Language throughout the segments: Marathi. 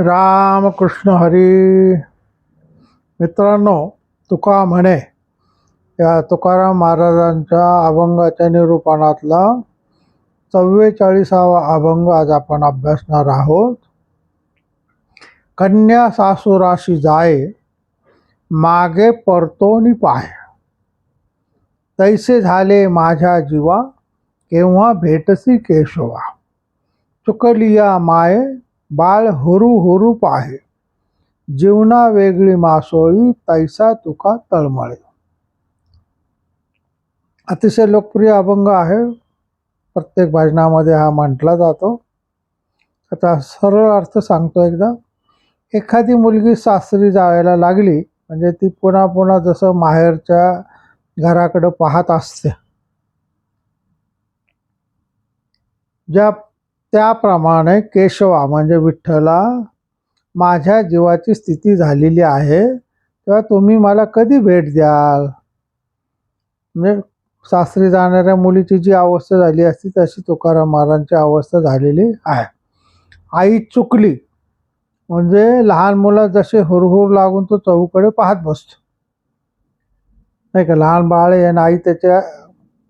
रामकृष्ण हरी। मित्रांनो तुका म्हणे या तुकाराम महाराजांच्या अभंगाच्या निरूपणातला चव्वेचाळीसावा अभंग आज आपण अभ्यासणार आहोत. कन्या सासुराशी जाय मागे परतो नि पाय. तैसे झाले माझ्या जीवा केव्हा भेटसी केशवा. चुकलिया माये बाळ हुरू होरू पाहे. जीवना वेगळी मासोळी तैसा तुका तळमळे. अतिशय लोकप्रिय अभंग आहे. प्रत्येक भजनामध्ये हा म्हटला जातो. त्याचा सरळ अर्थ सांगतो एकदा. एखादी मुलगी सासरी जायला लागली म्हणजे ती पुन्हा पुन्हा जसं माहेरच्या घराकडं पाहत असते. ज्या त्याप्रमाणे केशवा म्हणजे विठ्ठला माझ्या जीवाची स्थिती झालेली आहे तेव्हा तुम्ही मला कधी भेट द्याल? म्हणजे सासरी जाणाऱ्या मुलीची जी अवस्था झाली असती तशी तुकाराम महाराजांची अवस्था झालेली आहे. आई चुकली म्हणजे लहान मुलं जसे हुरहुर लागून तो चौकडे पाहत बसतो. नाही का? लहान बाळ आहे आणि आई त्याच्या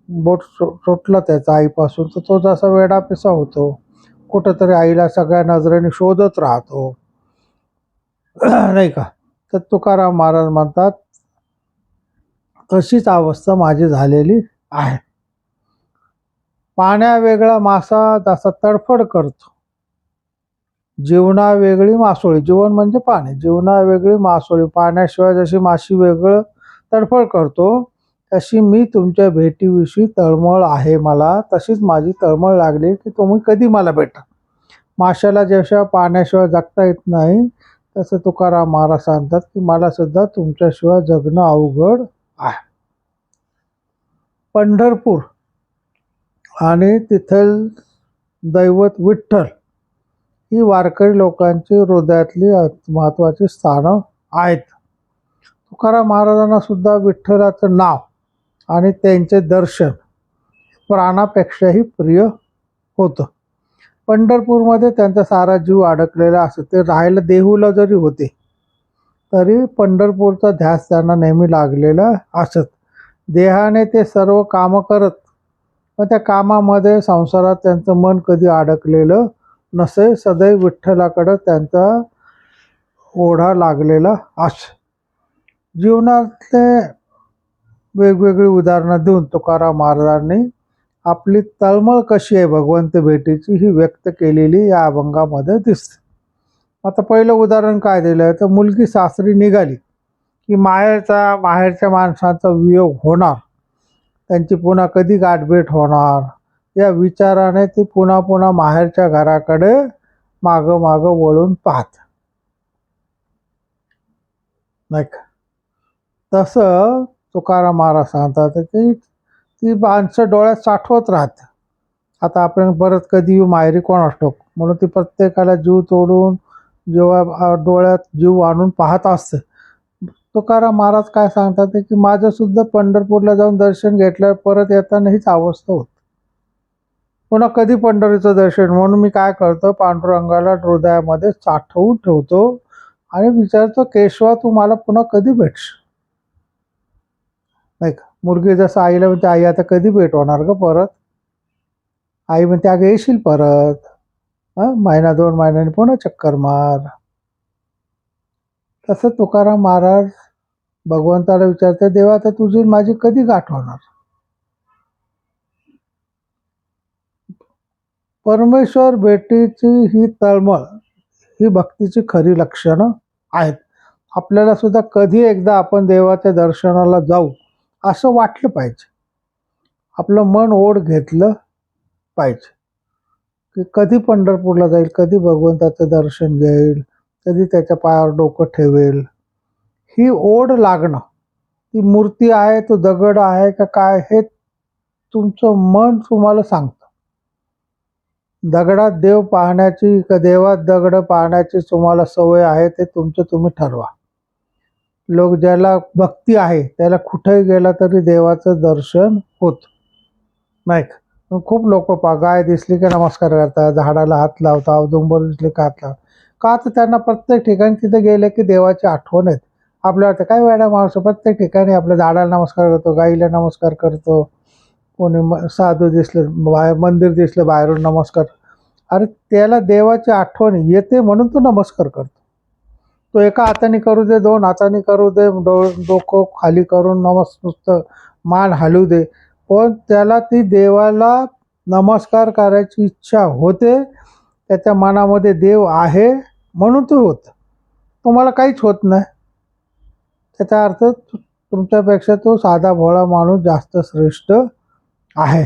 बोट सुटलं त्याचा आईपासून तर तो जसा वेडापिसा होतो. कुठंतरी आईला सगळ्या नजरेने शोधत राहतो. नाही का? तर तुकाराम महाराज म्हणतात तशीच अवस्था माझी झालेली आहे. पाण्या वेगळा मासा जसा तडफड करतो. जीवना वेगळी मासोळी. जीवन म्हणजे पाणी. जीवना वेगळी मासोळी. पाण्याशिवाय जशी माशी वेगळं तडफड करतो तशी मी तुमच्या भेटीविषयी तळमळ आहे मला. तशीच माझी तळमळ लागली की तुम्ही कधी मला भेटा. माशाला जशा पाण्याशिवाय जगता येत नाही तसं तुकाराम महाराज सांगतात की मला सुद्धा तुमच्याशिवाय जगणं अवघड आहे. पंढरपूर आणि तिथल दैवत विठ्ठल ही वारकरी लोकांची हृदयातली महत्त्वाची स्थानं आहेत. तुकाराम महाराजांना सुद्धा विठ्ठलाचं नाव आणि त्यांचे दर्शन प्राणापेक्षाही प्रिय होतं. पंढरपूरमध्ये त्यांचा सारा जीव अडकलेला असत ते राहायला देहूला जरी होते तरी पंढरपूरचा ध्यास त्यांना नेहमी लागलेला असत. देहाने ते सर्व कामं करत पण त्या कामामध्ये संसारात त्यांचं मन कधी अडकलेलं नसे सदैव विठ्ठलाकडं त्यांचा ओढा लागलेला अस. जीवनातले वेगवेगळी उदाहरणं देऊन तुकाराम महाराजांनी आपली तळमळ कशी आहे भगवंत भेटीची ही व्यक्त केलेली या अभंगामध्ये दिसते. आता पहिलं उदाहरण काय दिलं? आहे तर मुलगी सासरी निघाली की माहेरचा माहेरच्या माणसाचा वियोग होणार. त्यांची पुन्हा कधी गाठभेट होणार? या विचाराने ती पुन्हा पुन्हा माहेरच्या घराकडे मागं मागं वळून पाहत. नाही का? तसं तुकाराम महाराज सांगतात की ती माणसं डोळ्यात साठवत राहतं. आता आपण परत कधी येऊ माहेरी कोण असतो म्हणून ती प्रत्येकाला जीव तोडून जेव्हा डोळ्यात जीव आणून पाहत असते. तुकाराम महाराज काय सांगतात की माझंसुद्धा पंढरपूरला जाऊन दर्शन घेतल्यावर परत येताना हीच अवस्था होत. पुन्हा कधी पंढरीचं दर्शन? म्हणून मी काय करतो पांडुरंगाला हृदयामध्ये साठवून ठेवतो आणि विचारतो केशवा तू मला पुन्हा कधी भेटशील? नाही का? मुलगी जसं आईला म्हणते आई आता कधी भेट होणार ग परत? आई म्हणते अगं येशील परत. हां? महिना दोन महिन्याने पुन्हा चक्कर मार. तसं तुकाराम महाराज भगवंताला विचारते देवा आता तुझी माझी कधी गाठ होणार? परमेश्वर भेटीची ही तळमळ ही भक्तीची खरी लक्षणं आहेत. आपल्याला सुद्धा कधी एकदा आपण देवाच्या दर्शनाला जाऊ असं वाटलं पाहिजे. आपलं मन ओढ घेतलं पाहिजे. की कधी पंढरपूरला जाईल कधी भगवंताचं दर्शन घेईल कधी त्याच्या पायावर डोकं ठेवेल. ही ओढ लागणं ती मूर्ती आहे तो दगड आहे का काय हे तुमचं मन तुम्हाला सांगतं. दगडात देव पाहण्याची का देवात दगड पाहण्याची तुम्हाला सवय आहे ते तुमचं तुम्ही ठरवा. लोक ज्याला भक्ती आहे त्याला कुठेही गेला तरी देवाचं दर्शन होत. नाही खूप लोक पा गाय दिसली की नमस्कार करतात झाडाला हात लावतात औदुंबर दिसले का हात लावतात. का तर त्यांना प्रत्येक ठिकाणी तिथे गेले की देवाची आठवण आहेत आपल्या तर काय वेळा माणूस प्रत्येक ठिकाणी आपल्या झाडाला नमस्कार करतो गाईला नमस्कार करतो. कोणी म साधू दिसलं बाहेर मंदिर दिसलं बाहेरून नमस्कार. अरे त्याला देवाची आठवण येते म्हणून तो नमस्कार करतो. तो एका हाताने करू दे दोन हाताने करू दे डो डोकं खाली करून नमस् नुसतं मान हलू दे. पण त्याला ती देवाला नमस्कार करायची इच्छा होते. त्याच्या मनामध्ये देव आहे म्हणून ते होतं. तुम्हाला काहीच होत नाही. त्याचा अर्थ तुमच्यापेक्षा तो साधा भोळा माणूस जास्त श्रेष्ठ आहे.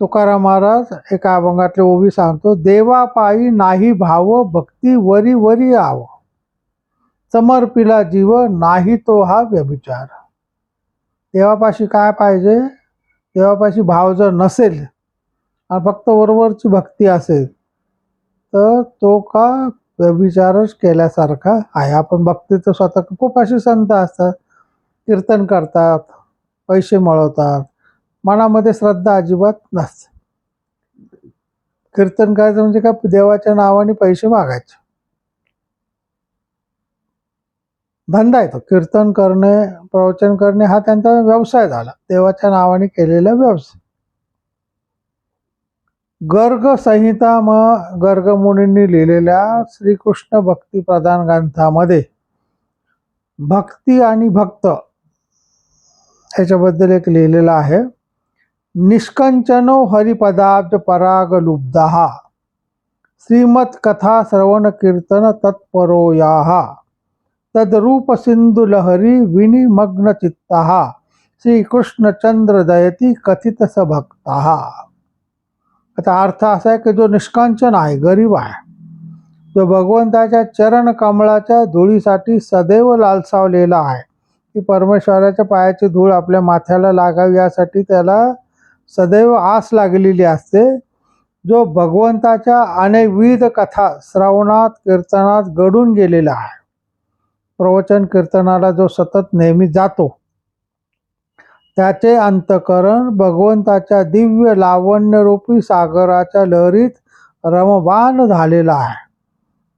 तुकाराम महाराज एका अभंगातले ओबी सांगतो देवापायी नाही भाव भक्ती वरी वरी आव. समर्पिला जीव नाही तो हा व्यभिचार. देवापाशी काय पाहिजे? देवापाशी भाव जर नसेल आणि फक्त वरवरची भक्ती असेल तर तो का व्यभिचारच केल्यासारखा आहे? आपण भक्तीचं स्वतः खूप असे संत असतात कीर्तन करतात पैसे मिळवतात मनामध्ये श्रद्धा अजिबात नसते. कीर्तन करायचं म्हणजे काय? देवाच्या नावाने पैसे मागायचे. धंदा येतो कीर्तन करणे प्रवचन करणे हा त्यांचा व्यवसाय झाला. देवाच्या नावाने केलेला व्यवसाय. गर्ग संहिता म गर्ग मुनींनी लिहिलेल्या श्रीकृष्ण भक्ती प्रधान ग्रंथामध्ये भक्ती आणि भक्त याच्याबद्दल एक लिहिलेलं आहे. निष्कंचनो हरिपदाब्ज पराग लुब्धा श्रीमत कथा श्रवण कीर्तन तत्परो याहा तद्रूप सिंधु लहरी विनिमग्न चित्ता। श्रीकृष्णचंद्र दयती कथित स भक्ता। आता अर्थ असा आहे की जो निष्कांचन आहे गरीब आहे जो भगवंताच्या चरण कमळाच्या धुळीसाठी सदैव लालसावलेला आहे की परमेश्वराच्या पायाची धूळ आपल्या माथ्याला लागावी यासाठी त्याला सदैव आस लागलेली असते. जो भगवंताच्या अनेकविध कथा श्रवणात कीर्तनात घडून गेलेला आहे. प्रवचन कीर्तनाला जो सतत नेहमी जातो त्याचे अंतकरण भगवंताच्या दिव्य लावण्यरूपी सागराच्या लहरीत रमबान झालेला आहे.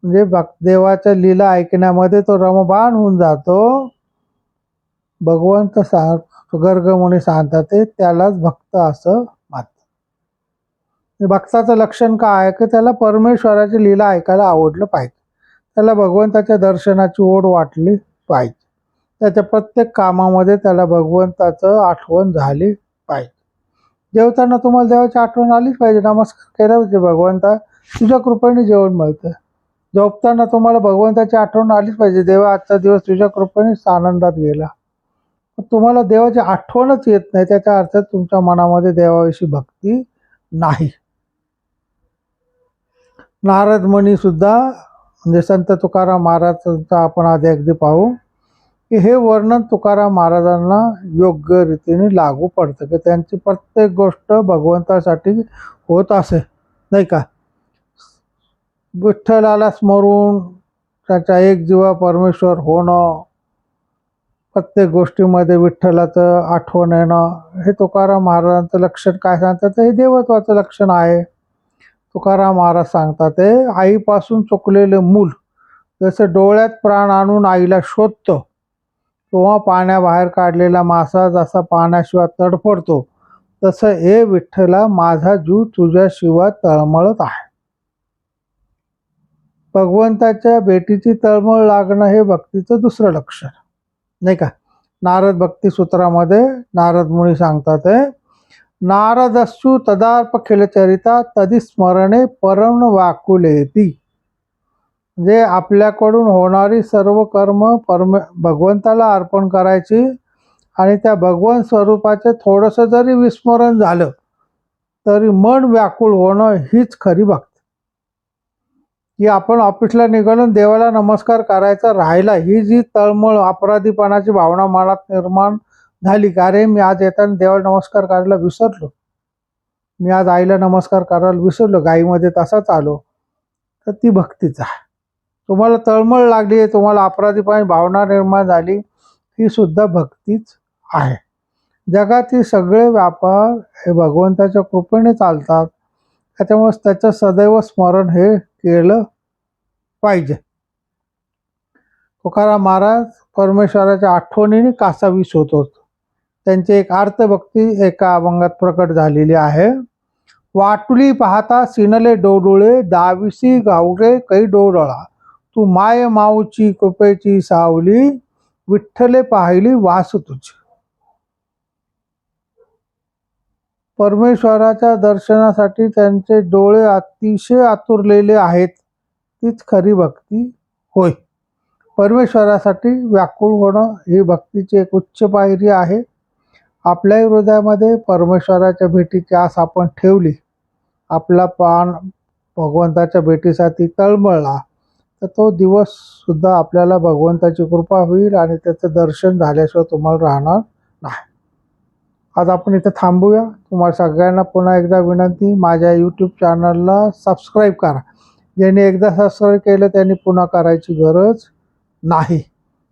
म्हणजे भक देवाच्या लीला ऐकण्यामध्ये तो रमबान होऊन जातो. भगवंत सांग गर्गमुनी सांगतात ते त्यालाच भक्त असं मानतात. म्हणजे भक्ताचं लक्षण काय आहे? की त्याला परमेश्वराची लीला ऐकायला आवडलं पाहिजे. त्याला भगवंताच्या दर्शनाची ओढ वाटली पाहिजे. त्याच्या प्रत्येक कामामध्ये त्याला भगवंताचं आठवण झाली पाहिजे. जेवताना तुम्हाला देवाची आठवण आलीच पाहिजे. नमस्कार केला पाहिजे भगवंता. तुझ्या कृपेने जेवण मिळतं. झोपताना तुम्हाला भगवंताची आठवण आलीच पाहिजे. देवा आजचा दिवस तुझ्या कृपेनेच आनंदात गेला. तुम्हाला देवाची आठवणच येत नाही त्याचा अर्थ तुमच्या मनामध्ये देवाविषयी भक्ती नाही. नारद मुनी सुद्धा म्हणजे संत तुकाराम महाराजांचं आपण आधी अगदी पाहू की हे वर्णन तुकाराम महाराजांना योग्य रीतीने लागू पडतं की त्यांची प्रत्येक गोष्ट भगवंतासाठी होत असे नाही का? विठ्ठलाला स्मरून त्याच्या एक जीवा परमेश्वर होणं प्रत्येक गोष्टीमध्ये विठ्ठलाचं आठवण येणं हे तुकाराम महाराजांचं लक्षण काय सांगतात? हे देवत्वाचं लक्षण आहे. तुकाराम महाराज सांगतात ते आईपासून चुकलेले मूल जसं डोळ्यात प्राण आणून आईला शोधतं किंवा पाण्याबाहेर काढलेला मासा जसा पाण्याशिवाय तडफडतो तसं हे विठ्ठला माझा जीव तुझ्याशिवाय तळमळत आहे. भगवंताच्या भेटीची तळमळ लागणं हे भक्तीचं दुसरं लक्षण. नाही का? नारद भक्ती सूत्रामध्ये नारद मुनी सांगतात हे नारदस्सु तदार्प खिलचरिता तदी स्मरणे परम वाकुलेती. म्हणजे आपल्याकडून होणारी सर्व कर्म परम भगवंताला अर्पण करायची आणि त्या भगवान स्वरूपाचे थोडंसं जरी विस्मरण झालं तरी मन व्याकुळ होणं हीच खरी भक्ती. की आपण ऑफिसला निघालून देवाला नमस्कार करायचा राहिला. ही जी तळमळ अपराधीपणाची भावना मनात निर्माण झाली का रे? मी आज येताना देवाला नमस्कार करायला विसरलो. मी आज आईला नमस्कार करायला विसरलो. गाईमध्ये तसाच आलो. तर ती भक्तीचा आहे. तुम्हाला तळमळ लागली तुम्हाला अपराधीपणाची भावना निर्माण झाली ही सुद्धा भक्तीच आहे. जगातील सगळे व्यापार हे भगवंताच्या कृपेने चालतात. त्याच्यामुळे त्याचं सदैव स्मरण हे केलं पाहिजे. तुकाराम महाराज परमेश्वराच्या आठवणीने कासावीस होत होत. त्यांची एक आर्तभक्ती एका अभंगात प्रकट झालेली आहे. वाटुली पाहता सिनले डोडुळे दाविसी गावरे कै डोडळा तू माय माऊची कृपेची सावली विठ्ठले पाहिली वास तुझी. परमेश्वराच्या दर्शनासाठी त्यांचे डोळे अतिशय आतुरलेले आहेत. तीच खरी भक्ती होय. परमेश्वरासाठी व्याकुळ होणं ही भक्तीची एक उच्च पायरी आहे. आपल्याही हृदयामध्ये परमेश्वराच्या भेटीची आस आपण ठेवली. आपला पान भगवंताच्या भेटीसाठी तळमळला. तर तो दिवससुद्धा आपल्याला भगवंताची कृपा होईल आणि त्याचं दर्शन झाल्याशिवाय तुम्हाला राहणार नाही. आज आपण इथं थांबूया. तुम्हाला सगळ्यांना पुन्हा एकदा विनंती माझ्या यूट्यूब चॅनलला सबस्क्राईब करा. ज्यांनी एकदा सबस्क्राईब केलं त्यांनी पुन्हा करायची गरज नाही.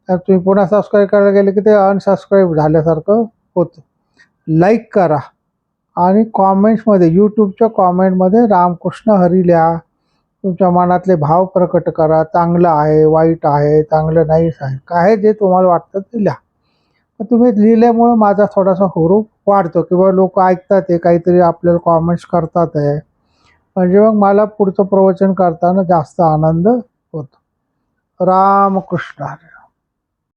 तर तुम्ही पुन्हा सबस्क्राईब करायला गेले की ते अनसबस्क्राईब झाल्यासारखं होतं. लाईक करा आणि कॉमेंट्समध्ये यूट्यूबच्या कॉमेंटमध्ये रामकृष्ण हरी लिहा. तुमच्या मनातले भाव प्रकट करा. चांगलं आहे वाईट आहे चांगलं नाही आहे. काय जे तुम्हाला वाटतं ते लिहा. तुम्ही लिहिल्यामुळे माझा थोडासा हुरूप वाढतो किंवा लोक ऐकतात आहे काहीतरी आपल्याला कॉमेंट्स करतात आहे म्हणजे मग मला पुढचं प्रवचन करताना जास्त आनंद होतो. रामकृष्ण